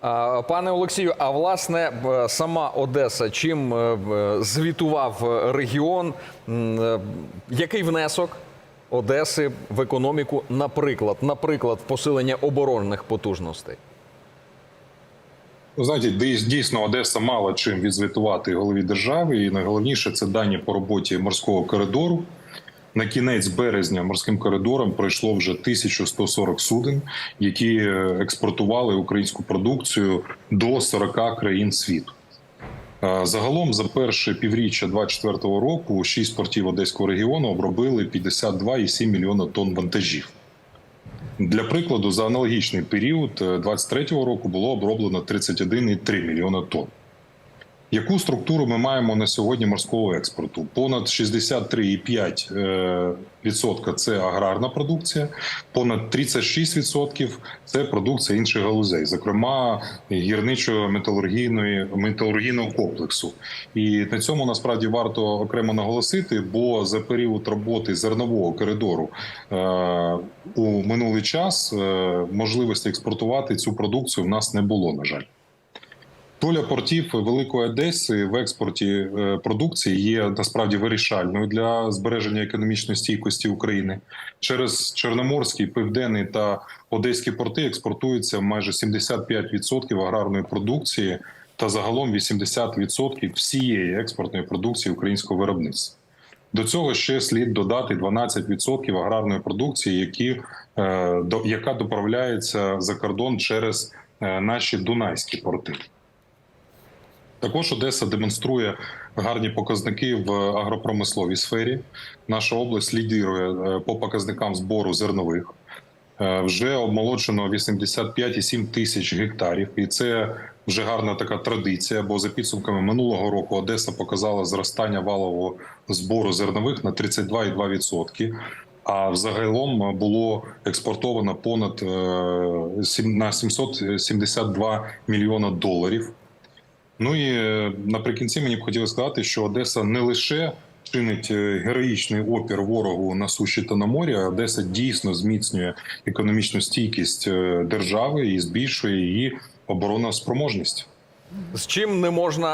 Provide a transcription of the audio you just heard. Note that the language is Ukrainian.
Пане Олексію, а власне сама Одеса, чим е, звітував е, регіон? Е, Який внесок Одеси в економіку, наприклад, наприклад, посилення оборонних потужностей? Знаєте, дійсно Одеса мала чим відзвітувати голові держави, і найголовніше це дані по роботі морського коридору. На кінець березня морським коридором пройшло вже 1140 суден, які е, експортували українську продукцію до 40 країн світу. Е, Загалом за перше півріччя 2024 року шість портів Одеського регіону обробили 52,7 мільйона тонн вантажів. Для прикладу, за аналогічний період 2023 року було оброблено 31,3 мільйона тонн. Яку структуру ми маємо на сьогодні морського експорту? Понад 63,5% відсотка це аграрна продукція, понад 36% це продукція інших галузей, зокрема гірничо-металургійної металургійного комплексу. І на цьому насправді варто окремо наголосити, бо за період роботи зернового коридору е, у минулий час е, можливості експортувати цю продукцію в нас не було, на жаль. Доля портів Великої Одеси в експорті е, продукції є насправді вирішальною для збереження економічної стійкості України. Через Чорноморський, Південний та Одеські порти експортується майже 75% аграрної продукції та загалом 80% всієї експортної продукції українського виробництва. До цього ще слід додати 12% аграрної продукції, які, е, яка доправляється за кордон через е, наші дунайські порти. Також Одеса демонструє гарні показники в агропромисловій сфері. Наша область лідирує е, по показникам збору зернових. Е, Вже обмолоджено 85,7 тисяч гектарів, і це вже гарна така традиція. Бо за підсумками минулого року Одеса показала зростання валового збору зернових на 32,2%. А взагалом було експортовано понад е, на 772 мільйона доларів. Ну і е, наприкінці мені б хотілося сказати, що Одеса не лише чинить е, героїчний опір ворогу на суші та на морі, Одеса дійсно зміцнює економічну стійкість е, держави і збільшує її оборонну спроможність. З чим не можна